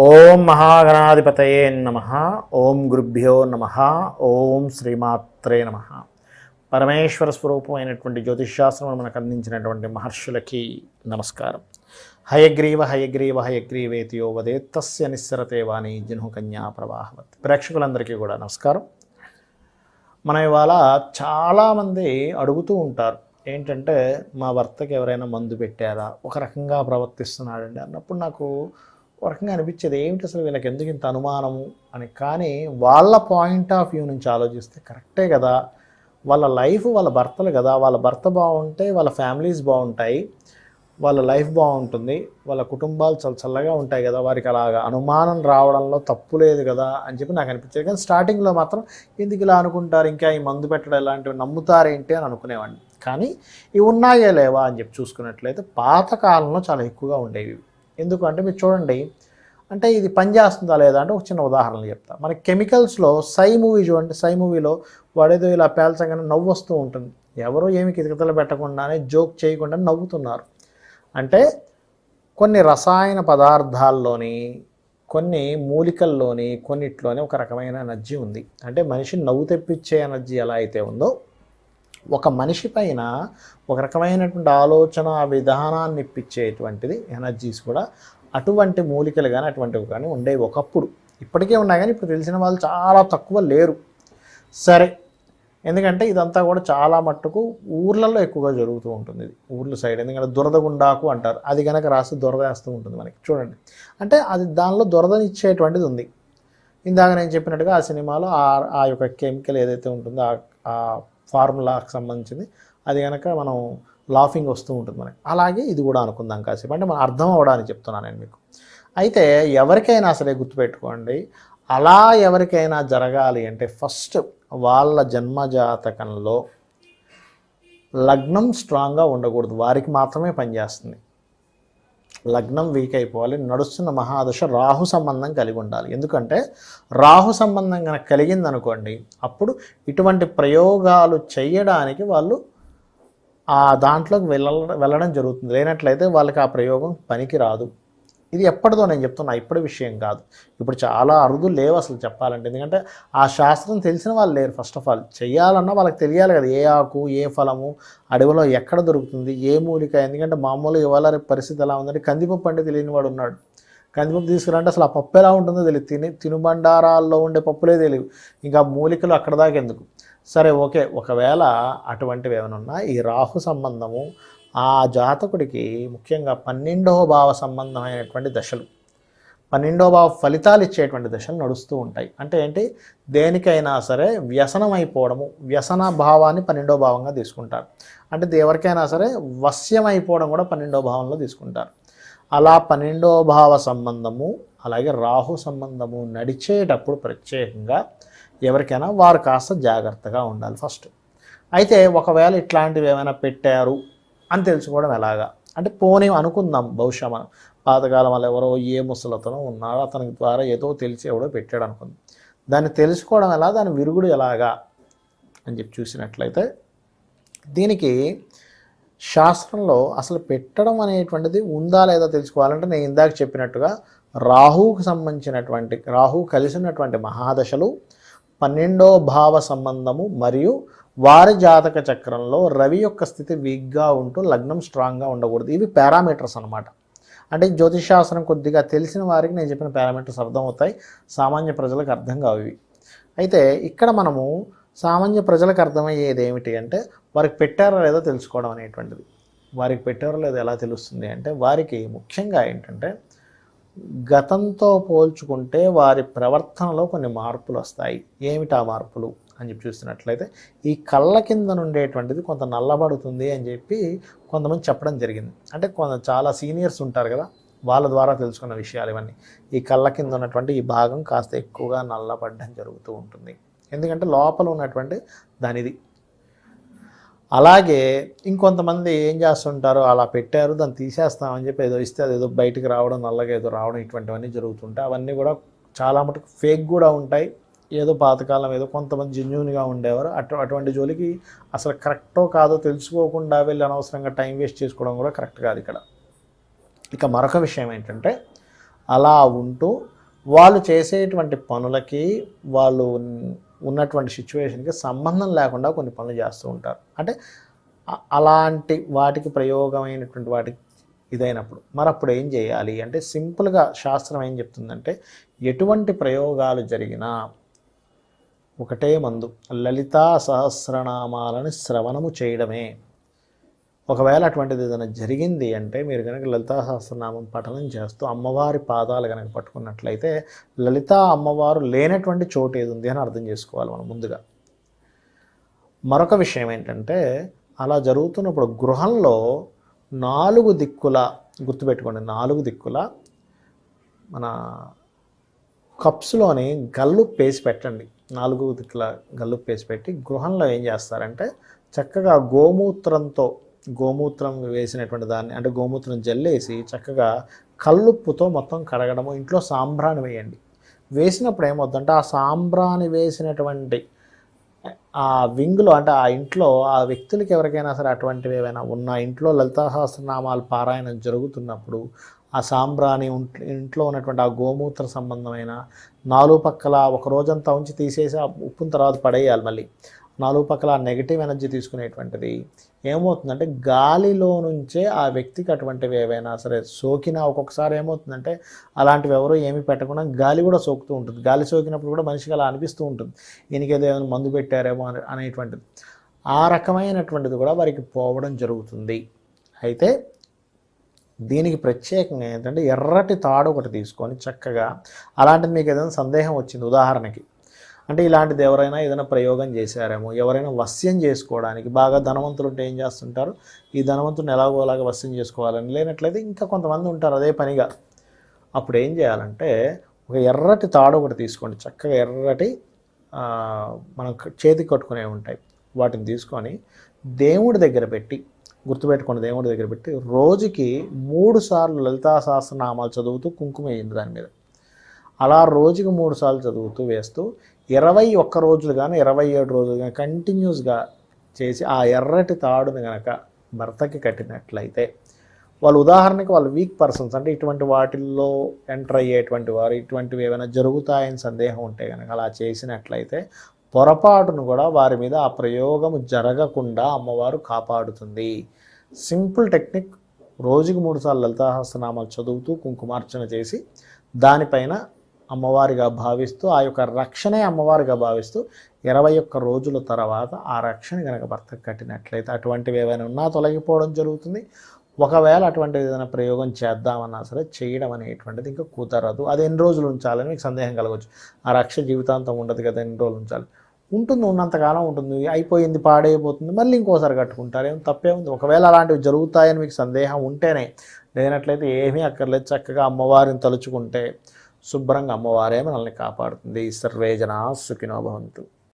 ఓం మహాగణాధిపతయే నమ. ఓం గురుభ్యో నమ. ఓం శ్రీమాత్రే నమ. పరమేశ్వర స్వరూపమైనటువంటి జ్యోతిష్శాస్త్రం మనకు అందించినటువంటి మహర్షులకి నమస్కారం. హయగ్రీవ హయగ్రీవ హయగ్రీవేతియో వదే తస్య నిస్సరతే వాణి జను కన్యా ప్రవాహవత్. ప్రేక్షకులందరికీ కూడా నమస్కారం. మన ఇవాళ చాలామంది అడుగుతూ ఉంటారు ఏంటంటే మా భర్తకి ఎవరైనా మందు పెట్టారా? ఒక రకంగా ప్రవర్తిస్తున్నాడండి అన్నప్పుడు నాకు ఒక రకంగా అనిపించేది ఏమిటి అసలు వీళ్ళకి ఎందుకు ఇంత అనుమానము? అని. కానీ వాళ్ళ పాయింట్ ఆఫ్ వ్యూ నుంచి ఆలోచిస్తే కరెక్టే కదా. వాళ్ళ లైఫ్ వాళ్ళ భర్తలు కదా. వాళ్ళ భర్త బాగుంటే వాళ్ళ ఫ్యామిలీస్ బాగుంటాయి. వాళ్ళ లైఫ్ బాగుంటుంది. వాళ్ళ కుటుంబాలు చాలా చల్లగా ఉంటాయి కదా. వారికి అలాగా అనుమానం రావడంలో తప్పు లేదు కదా అని చెప్పి నాకు అనిపించేది. కానీ స్టార్టింగ్లో మాత్రం ఎందుకు ఇలా అనుకుంటారు? ఇంకా ఈ మందు పెట్టడం ఇలాంటివి నమ్ముతారేంటి అని అనుకునేవాడిని. కానీ ఇవి ఉన్నాయే లేవా అని చెప్పి చూసుకున్నట్లయితే పాతకాలంలో చాలా ఎక్కువగా ఉండేవి. ఎందుకంటే మీరు చూడండి అంటే ఇది పనిచేస్తుందా లేదా అంటే ఒక చిన్న ఉదాహరణలు చెప్తా. మన కెమికల్స్లో సై మూవీ చూడండి సై మూవీలో వాడేదో ఇలా పేల్చగానే నవ్వు వస్తూ ఉంటుంది. ఎవరో ఏమి కితకితలు పెట్టకుండానే జోక్ చేయకుండా నవ్వుతున్నారు. అంటే కొన్ని రసాయన పదార్థాల్లోని కొన్ని మూలికల్లోని కొన్నిట్లోని ఒక రకమైన ఎనర్జీ ఉంది. అంటే మనిషి నవ్వు తెప్పించే ఎనర్జీ ఎలా అయితే ఉందో ఒక మనిషి పైన ఒక రకమైనటువంటి ఆలోచన విధానాన్ని ఇప్పించేటువంటిది ఎనర్జీస్ కూడా అటువంటి మూలికలు కానీ అటువంటివి కానీ ఉండేవి ఒకప్పుడు. ఇప్పటికే ఉన్నాయి కానీ ఇప్పుడు తెలిసిన వాళ్ళు చాలా తక్కువ లేరు. సరే ఎందుకంటే ఇదంతా కూడా చాలా మట్టుకు ఊర్లలో ఎక్కువగా జరుగుతూ ఉంటుంది ఇది. ఊర్ల సైడ్ ఎందుకంటే దురద గుండాకు అంటారు. అది కనుక రాసి దురద వేస్తూ ఉంటుంది మనకి. చూడండి. అంటే అది దానిలో దురదనిచ్చేటువంటిది ఉంది. ఇందాక నేను చెప్పినట్టుగా ఆ సినిమాలో ఆ ఆ యొక్క కెమికల్ ఏదైతే ఉంటుందో ఆ ఫార్ములాకి సంబంధించింది. అది కనుక మనం లాఫింగ్ వస్తూ ఉంటుంది మనకి. అలాగే ఇది కూడా అనుకుందాం కాసేపు. అంటే మనం అర్థం అవ్వడానికి చెప్తున్నాను నేను మీకు. అయితే ఎవరికైనా సరే గుర్తుపెట్టుకోండి అలా ఎవరికైనా జరగాలి అంటే ఫస్ట్ వాళ్ళ జన్మజాతకంలో లగ్నం స్ట్రాంగ్గా ఉండకూడదు. వారికి మాత్రమే పనిచేస్తుంది. లగ్నం వీక్ అయిపోవాలి నడుస్తున్న మహాదశ రాహు సంబంధం కలిగి ఉండాలి. ఎందుకంటే రాహు సంబంధం కనుక కలిగిందనుకోండి అప్పుడు ఇటువంటి ప్రయోగాలు చేయడానికి వాళ్ళు ఆ దాంట్లోకి వెళ్ళ వెళ్ళడం జరుగుతుంది. లేనట్లయితే వాళ్ళకి ఆ ప్రయోగం పనికి రాదు ఇది ఎప్పటిదో నేను చెప్తున్నా ఇప్పటి విషయం కాదు. ఇప్పుడు చాలా అరుదు లేవు అసలు చెప్పాలంటే. ఎందుకంటే ఆ శాస్త్రం తెలిసిన వాళ్ళు లేరు ఫస్ట్ ఆఫ్ ఆల్ చేయాలన్నా వాళ్ళకి తెలియాలి కదా ఏ ఆకు ఏ ఫలము అడవిలో ఎక్కడ దొరుకుతుంది ఏ మూలిక ఎందుకంటే మామూలుగా ఇవాళ రేపు పరిస్థితి ఎలా ఉందంటే కందిపప్పు అంటే తెలియని వాడు ఉన్నాడు. కందిపప్పు తీసుకురంటే అసలు ఆ పప్పు ఎలా ఉంటుందో తెలియదు. తిని తినుబండారాల్లో ఉండే పప్పులే తెలియవు. ఇంకా మూలికలు అక్కడ దాకా ఎందుకు? సరే ఓకే. ఒకవేళ అటువంటివి ఏమైనా ఉన్నా ఈ రాహు సంబంధము ఆ జాతకుడికి ముఖ్యంగా పన్నెండవ భావ సంబంధమైనటువంటి దశలు పన్నెండవ భావ ఫలితాలు ఇచ్చేటువంటి దశలు నడుస్తూ ఉంటాయి. అంటే ఏంటి? దేనికైనా సరే వ్యసనం అయిపోవడము వ్యసన భావాన్ని పన్నెండవ భావంగా తీసుకుంటారు. అంటే దేవరికైనా ఎవరికైనా సరే వశ్యం అయిపోవడం కూడా పన్నెండవ భావంలో తీసుకుంటారు. అలా పన్నెండవ భావ సంబంధము అలాగే రాహు సంబంధము నడిచేటప్పుడు ప్రత్యేకంగా ఎవరికైనా వారు కాస్త జాగ్రత్తగా ఉండాలి ఫస్ట్. అయితే ఒకవేళ ఇట్లాంటివి ఏమైనా పెట్టారు అని తెలుసుకోవడం ఎలాగా? అంటే పోనీ అనుకుందాం బహుశా మనం. పాతకాలం వల్ల ఎవరో ఏ ముసలతను ఉన్నారో అతని ద్వారా ఏదో తెలిసి ఎవడో పెట్టాడు అనుకుందాం. దాన్ని తెలుసుకోవడం ఎలా? దాని విరుగుడు ఎలాగా? అని చెప్పి చూసినట్లయితే దీనికి శాస్త్రంలో అసలు పెట్టడం అనేటువంటిది ఉందా లేదా తెలుసుకోవాలంటే నేను ఇందాక చెప్పినట్టుగా రాహువుకు సంబంధించినటువంటి రాహు కలిసినటువంటి మహాదశలు పన్నెండో భావ సంబంధము మరియు వారి జాతక చక్రంలో రవి యొక్క స్థితి వీక్గా ఉంటూ లగ్నం స్ట్రాంగ్గా ఉండకూడదు. ఇవి పారామీటర్స్ అనమాట అంటే జ్యోతిషాస్త్రం కొద్దిగా తెలిసిన వారికి నేను చెప్పిన పారామీటర్స్ అర్థమవుతాయి. సామాన్య ప్రజలకు అర్థం కావు ఇవి. అయితే ఇక్కడ మనము సామాన్య ప్రజలకు అర్థమయ్యేది ఏమిటి అంటే వారికి పెట్టారో లేదో తెలుసుకోవడం అనేటువంటిది. వారికి పెట్టారో లేదో ఎలా తెలుస్తుంది అంటే వారికి ముఖ్యంగా ఏంటంటే గతంతో పోల్చుకుంటే వారి ప్రవర్తనలో కొన్ని మార్పులు వస్తాయి. ఏమిటి ఆ మార్పులు? అని చెప్పి చూస్తున్నట్లయితే ఈ కళ్ళ కింద ఉండేటువంటిది కొంత నల్లబడుతుంది అని చెప్పి కొంతమంది చెప్పడం జరిగింది. అంటే కొంత చాలా సీనియర్స్ ఉంటారు కదా వాళ్ళ ద్వారా తెలుసుకున్న విషయాలు ఇవన్నీ. ఈ కళ్ళ కింద ఉన్నటువంటి ఈ భాగం కాస్త ఎక్కువగా నల్లబడ్డం జరుగుతూ ఉంటుంది. ఎందుకంటే లోపల ఉన్నటువంటి దానిది అలాగే ఇంకొంతమంది ఏం చేస్తుంటారు అలా పెట్టారు దాన్ని తీసేస్తామని చెప్పి ఏదో ఇస్తే అది ఏదో బయటకు రావడం నల్లగా ఏదో రావడం ఇటువంటివన్నీ జరుగుతుంటాయి. అవన్నీ కూడా చాలా మటుకు ఫేక్ కూడా ఉంటాయి. ఏదో పాతకాలం ఏదో కొంతమంది జెన్యున్గా ఉండేవారు. అటు అటువంటి జోలికి అసలు కరెక్టో కాదో తెలుసుకోకుండా వెళ్ళి అనవసరంగా టైం వేస్ట్ చేసుకోవడం కూడా కరెక్ట్ కాదు ఇక్కడ. ఇక మరొక విషయం ఏంటంటే అలా ఉంటూ వాళ్ళు చేసేటువంటి పనులకి వాళ్ళు ఉన్నటువంటి సిచ్యువేషన్కి సంబంధం లేకుండా కొన్ని పనులు చేస్తూ ఉంటారు. అంటే అలాంటి వాటికి ప్రయోగమైనటువంటి వాటికి ఇదైనప్పుడు మరి అప్పుడు ఏం చేయాలి అంటే సింపుల్గా శాస్త్రం ఏం చెప్తుందంటే ఎటువంటి ప్రయోగాలు జరిగినా ఒకటే మందు. లలితా సహస్రనామాలని శ్రవణము చేయడమే. ఒకవేళ అటువంటిది ఏదైనా జరిగింది అంటే మీరు కనుక లలితా సహస్రనామం పఠనం చేస్తూ అమ్మవారి పాదాలు కనుక పట్టుకున్నట్లయితే లలితా అమ్మవారు లేనటువంటి చోటు ఏది ఉంది అని అర్థం చేసుకోవాలి మనం ముందుగా. మరొక విషయం ఏంటంటే అలా జరుగుతున్నప్పుడు గృహంలో నాలుగు దిక్కుల గుర్తుపెట్టుకోండి నాలుగు దిక్కుల మన కప్స్లోని గల్లు పేసి పెట్టండి. నాలుగు దిక్కుల గల్లుప్పు వేసి పెట్టి గృహంలో ఏం చేస్తారంటే చక్కగా గోమూత్రంతో గోమూత్రం వేసినటువంటి దాన్ని అంటే గోమూత్రం జల్లేసి చక్కగా కల్లుప్పుతో మొత్తం కడగడము ఇంట్లో సాంబ్రాణి వేయండి. వేసినప్పుడు ఏమవుతుందంటే ఆ సాంబ్రాణి వేసినటువంటి ఆ వింగ్లో అంటే ఆ ఇంట్లో ఆ వ్యక్తులకి ఎవరికైనా సరే అటువంటివి ఏవైనా ఉన్న ఇంట్లో లలితా సహస్రనామాలు పారాయణం జరుగుతున్నప్పుడు ఆ సాంబ్రాణి ఉంట్- ఇంట్లో ఉన్నటువంటి ఆ గోమూత్ర సంబంధమైన నాలుగు పక్కల ఒక రోజంతా ఉంచి తీసేసి ఆ ఉప్పున తర్వాత పడేయాలి మళ్ళీ. నాలుగు పక్కల ఆ నెగిటివ్ ఎనర్జీ తీసుకునేటువంటిది ఏమవుతుందంటే గాలిలో నుంచే ఆ వ్యక్తికి అటువంటివి ఏవైనా సరే సోకినా ఒక్కొక్కసారి ఏమవుతుందంటే అలాంటివి ఎవరు ఏమీ పెట్టకుండా గాలి కూడా సోకుతూ ఉంటుంది. గాలి సోకినప్పుడు కూడా మనిషికి అలా అనిపిస్తూ ఉంటుంది. ఈయనకి ఏదైనా మందు పెట్టారేమో అని అనేటువంటిది. ఆ రకమైనటువంటిది కూడా వారికి పోవడం జరుగుతుంది. అయితే దీనికి ప్రత్యేకంగా ఏంటంటే ఎర్రటి తాడు ఒకటి తీసుకొని చక్కగా అలాంటిది మీకు ఏదైనా సందేహం వచ్చింది ఉదాహరణకి. అంటే ఇలాంటిది ఎవరైనా ఏదైనా ప్రయోగం చేశారేమో ఎవరైనా వస్యం చేసుకోవడానికి బాగా ధనవంతులు ఉంటే ఏం చేస్తుంటారు? ఈ ధనవంతుని ఎలాగోలాగా వశ్యం చేసుకోవాలని లేనట్లయితే ఇంకా కొంతమంది ఉంటారు అదే పనిగా. అప్పుడు ఏం చేయాలంటే ఒక ఎర్రటి తాడు ఒకటి తీసుకోండి. చక్కగా ఎర్రటి మనం చేతి చేతికి కట్టుకునేవి ఉంటాయి. వాటిని తీసుకొని దేవుడి దగ్గర పెట్టి గుర్తుపెట్టుకోండి దేవుడి దగ్గర పెట్టి. రోజుకి మూడు సార్లు లలితా సహస్రనామాలు చదువుతూ కుంకుమ వేయండి దాని మీద. అలా రోజుకి మూడు సార్లు చదువుతూ వేస్తూ ఇరవై ఒక్క రోజులు కానీ ఇరవై ఏడు రోజులు కానీ కంటిన్యూస్గా చేసి ఆ ఎర్రటి తాడుని కనుక భర్తకి కట్టినట్లయితే వాళ్ళు ఉదాహరణకి వాళ్ళు వీక్ పర్సన్స్ అంటే ఇటువంటి వాటిల్లో ఎంటర్ అయ్యేటువంటి వారు ఇటువంటివి ఏమైనా జరుగుతాయని సందేహం ఉంటే కనుక అలా చేసినట్లయితే పొరపాటును కూడా వారి మీద ఆ ప్రయోగం జరగకుండా అమ్మవారు కాపాడుతుంది. Simple technique. రోజుకి మూడుసార్లు లలితాహస్రనామాలు చదువుతూ కుంకుమార్చన చేసి దానిపైన అమ్మవారిగా భావిస్తూ ఆ యొక్క రక్షణే అమ్మవారిగా భావిస్తూ ఇరవై ఒక్క రోజుల తర్వాత ఆ రక్షణ కనుక భర్తకు కట్టినట్లయితే అటువంటివి ఏవైనా ఉన్నా తొలగిపోవడం జరుగుతుంది. ఒకవేళ అటువంటిది ఏదైనా ప్రయోగం చేద్దామన్నా సరే చేయడం అనేటువంటిది ఇంకా కుదరదు. అది ఎన్ని రోజులు ఉంచాలని మీకు సందేహం కలగవచ్చు. ఆ రక్ష జీవితాంతం ఉండదు కదా ఎన్ని రోజులు ఉంచాలి? ఉంటుంది ఉన్నంతకాలం ఉంటుంది. అయిపోయింది పాడైపోతుంది మళ్ళీ ఇంకోసారి కట్టుకుంటారు. ఏం తప్పే ఉంది. ఒకవేళ అలాంటివి జరుగుతాయని మీకు సందేహం ఉంటేనే లేనట్లయితే ఏమీ అక్కర్లేదు. చక్కగా అమ్మవారిని తలుచుకుంటే శుభ్రంగా అమ్మవారే మనల్ని కాపాడుతుంది. సర్వేజనా సుఖినో భవంతు.